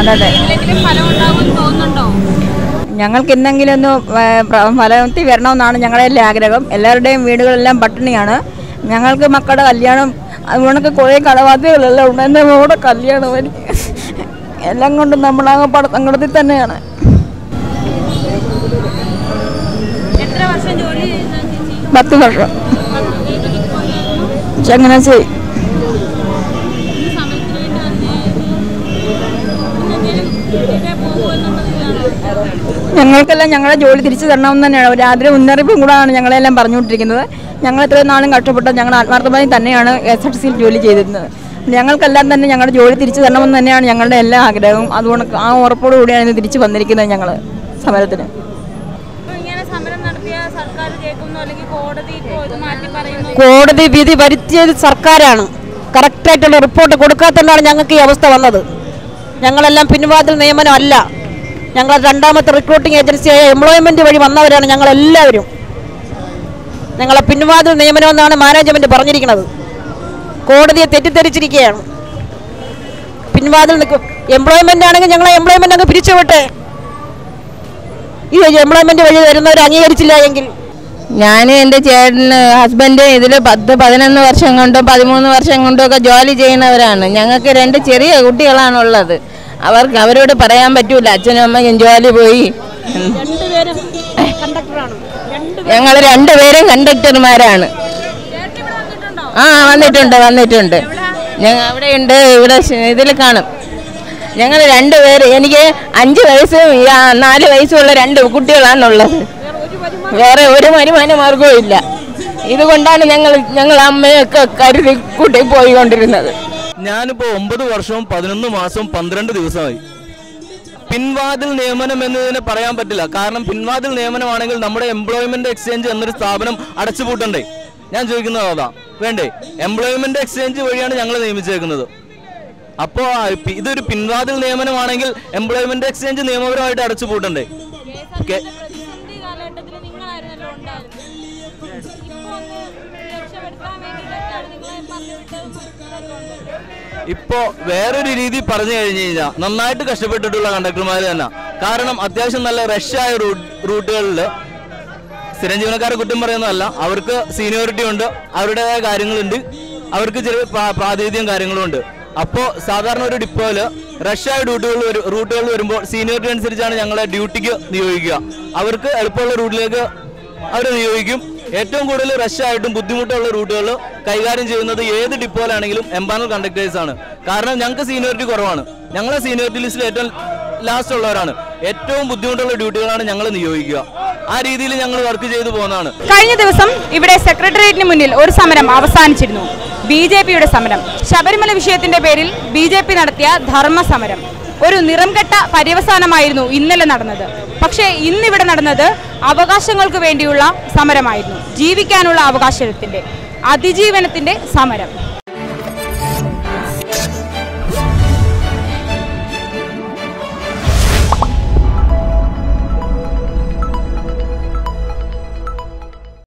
അതെ അതെ. ഞങ്ങൾക്ക് എന്തെങ്കിലും ഒന്ന് ഫലത്തിൽ വരണമെന്നാണ് ഞങ്ങളുടെ എല്ലാ ആഗ്രഹം. എല്ലാവരുടെയും വീടുകളെല്ലാം പട്ടിണിയാണ്. ഞങ്ങൾക്ക് മക്കളുടെ കല്യാണം അതുകൊണ്ടൊക്കെ കുറേ കടബാധ്യതകളെല്ലാം ഉണ്ട് എന്റെ മോടെ കല്യാണം എനിക്ക് എല്ലാം കൊണ്ടും നമ്മളാകെ പട സങ്കടത്തിൽ തന്നെയാണ് പത്ത് വർഷം? ചങ്ങനാശ്ശേരി. ഞങ്ങൾക്കെല്ലാം ഞങ്ങളുടെ ജോലി തിരിച്ചു തരണമെന്ന് തന്നെയാണ്. ഒരു ആദ്യ മുന്നറിയിപ്പും കൂടാണ് ഞങ്ങളെല്ലാം പറഞ്ഞുകൊണ്ടിരിക്കുന്നത്. ഞങ്ങൾ ഇത്രയും നാളും കഷ്ടപ്പെട്ട ഞങ്ങൾ ആത്മാർത്ഥമായി തന്നെയാണ് എസ് എഫ് സിയിൽ ജോലി ചെയ്തിരുന്നത്. ഞങ്ങൾക്കെല്ലാം തന്നെ ഞങ്ങളുടെ ജോലി തിരിച്ചു തരണമെന്ന് തന്നെയാണ് ഞങ്ങളുടെ എല്ലാ ആഗ്രഹവും. അതുകൊണ്ട് ആ ഉറപ്പോടു കൂടിയാണ് ഇന്ന് തിരിച്ചു വന്നിരിക്കുന്നത് ഞങ്ങൾ സമരത്തിന്. ഇങ്ങനെ സമരം നടത്തിയ സർക്കാർ കേൾക്കുന്നു അല്ലെങ്കിൽ കോടതി ഇപ്പോൾ മാറ്റി പറയുന്നു? കോടതി വിധി വരുത്തിയത് സർക്കാരാണ്. കറക്റ്റായിട്ടുള്ള റിപ്പോർട്ട് കൊടുക്കാത്തതുകൊണ്ടാണ് ഞങ്ങൾക്ക് ഈ അവസ്ഥ വന്നത്. ഞങ്ങളെല്ലാം പിൻവാതിൽ നിയമനം അല്ല ഞങ്ങൾ രണ്ടാമത്തെ റിക്രൂട്ടിംഗ് ഏജൻസിയായ എംപ്ലോയ്മെന്റ് വഴി വന്നവരാണ് ഞങ്ങളെല്ലാവരും. ഞങ്ങളെ പിൻവാതിൽ നിയമനമെന്നാണ് മാനേജ്മെന്റ് പറഞ്ഞിരിക്കുന്നത്. കോടതിയെ തെറ്റിദ്ധരിച്ചിരിക്കുകയാണ്. പിൻവാതിൽ നിൽക്കും എംപ്ലോയ്മെന്റ് ആണെങ്കിൽ ഞങ്ങളെ എംപ്ലോയ്മെന്റ് അങ്ങ് പിരിച്ചു വിട്ടെ ഈ എംപ്ലോയ്മെന്റ് വഴി വരുന്നവർ അംഗീകരിച്ചില്ല എങ്കിൽ. ഞാൻ എന്റെ ചേട്ടന് ഹസ്ബൻഡ് ഇതിൽ പത്ത് പതിനൊന്ന് വർഷം കൊണ്ടും പതിമൂന്ന് വർഷം കൊണ്ടും ഒക്കെ ജോലി ചെയ്യുന്നവരാണ്. ഞങ്ങൾക്ക് രണ്ട് ചെറിയ കുട്ടികളാണുള്ളത്. അവർക്ക് അവരോട് പറയാൻ പറ്റൂല. അച്ഛനും അമ്മയും ജോലി പോയി. ഞങ്ങൾ രണ്ടുപേരും. കണ്ടക്ടർമാരാണ്. ആ വന്നിട്ടുണ്ട് വന്നിട്ടുണ്ട്. ഞങ്ങൾ അവിടെ ഉണ്ട് ഇവിടെ ഇതിൽ കാണും. ഞങ്ങൾ രണ്ടുപേര് എനിക്ക് അഞ്ച് വയസ്സും നാല് വയസ്സുള്ള രണ്ട് കുട്ടികളാണുള്ളത്. വേറെ ഒരു വരുമാന മാർഗവും ഇല്ല ഇതുകൊണ്ടാണ് ഞങ്ങൾ ഞങ്ങൾ അമ്മയൊക്കെ കരുതി കൂട്ടി പോയിക്കൊണ്ടിരുന്നത്. ഞാനിപ്പോ ഒമ്പത് വർഷവും പതിനൊന്ന് മാസവും പന്ത്രണ്ട് ദിവസമായി. പിൻവാതിൽ നിയമനം എന്നതിനെ പറയാൻ പറ്റില്ല. കാരണം പിൻവാതിൽ നിയമനമാണെങ്കിൽ നമ്മുടെ എംപ്ലോയ്മെന്റ് എക്സ്ചേഞ്ച് എന്നൊരു സ്ഥാപനം അടച്ചുപൂട്ടണ്ടേ? ഞാൻ ചോദിക്കുന്നത് അതാ. വേണ്ടേ? എംപ്ലോയ്മെന്റ് എക്സ്ചേഞ്ച് വഴിയാണ് ഞങ്ങൾ നിയമിച്ചേക്കുന്നത്. അപ്പോൾ ഇതൊരു പിൻവാതിൽ നിയമനമാണെങ്കിൽ എംപ്ലോയ്മെന്റ് എക്സ്ചേഞ്ച് നിയമപരമായിട്ട് അടച്ചുപൂട്ടണ്ടേ? കാലഘട്ടത്തിൽ നിങ്ങളായിരുന്നല്ലോ ഉണ്ടായിരുന്നത്. ഇപ്പൊ വേറൊരു രീതി പറഞ്ഞു കഴിഞ്ഞു കഴിഞ്ഞാൽ നന്നായിട്ട് കഷ്ടപ്പെട്ടിട്ടുള്ള കണ്ടക്ടർമാർ തന്നെ. കാരണം അത്യാവശ്യം നല്ല റഷായ റൂട്ടുകളിൽ സ്ഥിരം ജീവനക്കാരെ കുറ്റം പറയുന്നതല്ല. അവർക്ക് സീനിയോറിറ്റി ഉണ്ട് അവരുടേതായ കാര്യങ്ങളുണ്ട് അവർക്ക് ചില പ്രാ- പ്രാതിനിധ്യം കാര്യങ്ങളും ഉണ്ട്. അപ്പോൾ സാധാരണ ഒരു ഡിപ്പോയിൽ റഷായ ഡ്യൂട്ടികൾ റൂട്ടുകൾ വരുമ്പോൾ സീനിയോറിറ്റി അനുസരിച്ചാണ് ഞങ്ങളെ ഡ്യൂട്ടിക്ക് നിയോഗിക്കുക. അവർക്ക് എളുപ്പമുള്ള റൂട്ടിലേക്ക് അവർ നിയോഗിക്കും. ഏറ്റവും കൂടുതൽ റഷായിട്ടും ബുദ്ധിമുട്ടുള്ള റൂട്ടുകൾ കൈകാര്യം ചെയ്യുന്നത് ഏത് ഡിപ്പോയിലാണെങ്കിലും എംപാനൽ കണ്ടക്ടേഴ്സ് ആണ്. കാരണം ഞങ്ങൾക്ക് സീനിയോറിറ്റി കുറവാണ്. ഞങ്ങളെ സീനിയോറിറ്റി ലിസ്റ്റിൽ ഏറ്റവും ലാസ്റ്റ് ഉള്ളവരാണ്. ഏറ്റവും ബുദ്ധിമുട്ടുള്ള ഡ്യൂട്ടികളാണ് ഞങ്ങൾ നിയോഗിക്കുക. ആ രീതിയിൽ ഞങ്ങൾ വർക്ക് ചെയ്തു പോകുന്നതാണ്. കഴിഞ്ഞ ദിവസം ഇവിടെ സെക്രട്ടേറിയറ്റിന് മുന്നിൽ ഒരു സമരം അവസാനിച്ചിരുന്നു. ബി ജെ പിയുടെ സമരം. ശബരിമല വിഷയത്തിന്റെ പേരിൽ ബി ജെ പി നടത്തിയ ധർമ്മ സമരം ഒരു നിറംകെട്ട പര്യവസാനമായിരുന്നു ഇന്നലെ നടന്നത്. പക്ഷേ ഇന്നിവിടെ നടന്നത് അവകാശങ്ങൾക്ക് വേണ്ടിയുള്ള സമരമായിരുന്നു. ജീവിക്കാനുള്ള അവകാശത്തിന്റെ അതിജീവനത്തിന്റെ സമരം.